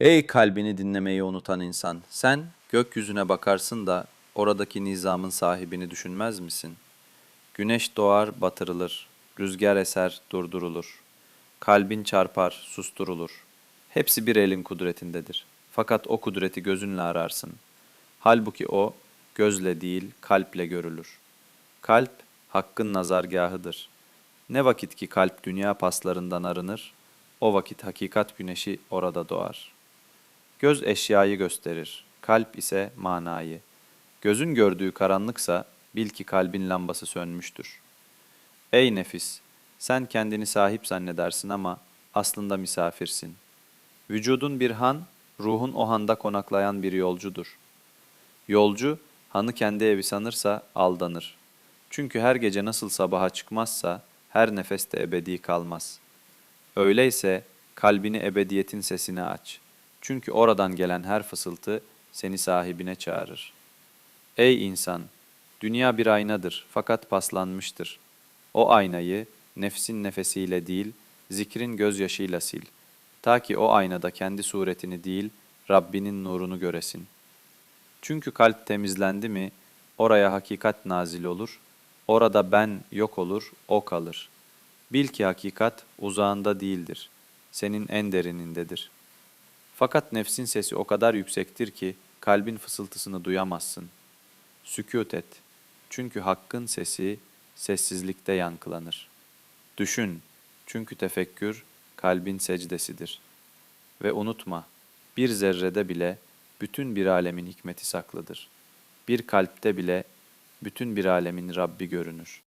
Ey kalbini dinlemeyi unutan insan, sen gökyüzüne bakarsın da oradaki nizamın sahibini düşünmez misin? Güneş doğar, batırılır, rüzgar eser, durdurulur. Kalbin çarpar, susturulur. Hepsi bir elin kudretindedir. Fakat o kudreti gözünle ararsın. Halbuki o, gözle değil, kalple görülür. Kalp, hakkın nazargahıdır. Ne vakit ki kalp dünya paslarından arınır, o vakit hakikat güneşi orada doğar.'' Göz eşyayı gösterir, kalp ise manayı. Gözün gördüğü karanlıksa bil ki kalbin lambası sönmüştür. Ey nefis, sen kendini sahip zannedersin ama aslında misafirsin. Vücudun bir han, ruhun o handa konaklayan bir yolcudur. Yolcu, hanı kendi evi sanırsa aldanır. Çünkü her gece nasıl sabaha çıkmazsa her nefeste ebedi kalmaz. Öyleyse kalbini ebediyetin sesine aç.'' Çünkü oradan gelen her fısıltı seni sahibine çağırır. Ey insan! Dünya bir aynadır fakat paslanmıştır. O aynayı nefsin nefesiyle değil, zikrin gözyaşıyla sil. Ta ki o aynada kendi suretini değil, Rabbinin nurunu göresin. Çünkü kalp temizlendi mi, oraya hakikat nazil olur, orada ben yok olur, o kalır. Bil ki hakikat uzağında değildir, senin en derinindedir.'' Fakat nefsin sesi o kadar yüksektir ki kalbin fısıltısını duyamazsın. Sükût et. Çünkü hakkın sesi sessizlikte yankılanır. Düşün. Çünkü tefekkür kalbin secdesidir. Ve unutma, bir zerrede bile bütün bir alemin hikmeti saklıdır. Bir kalpte bile bütün bir alemin Rabbi görünür.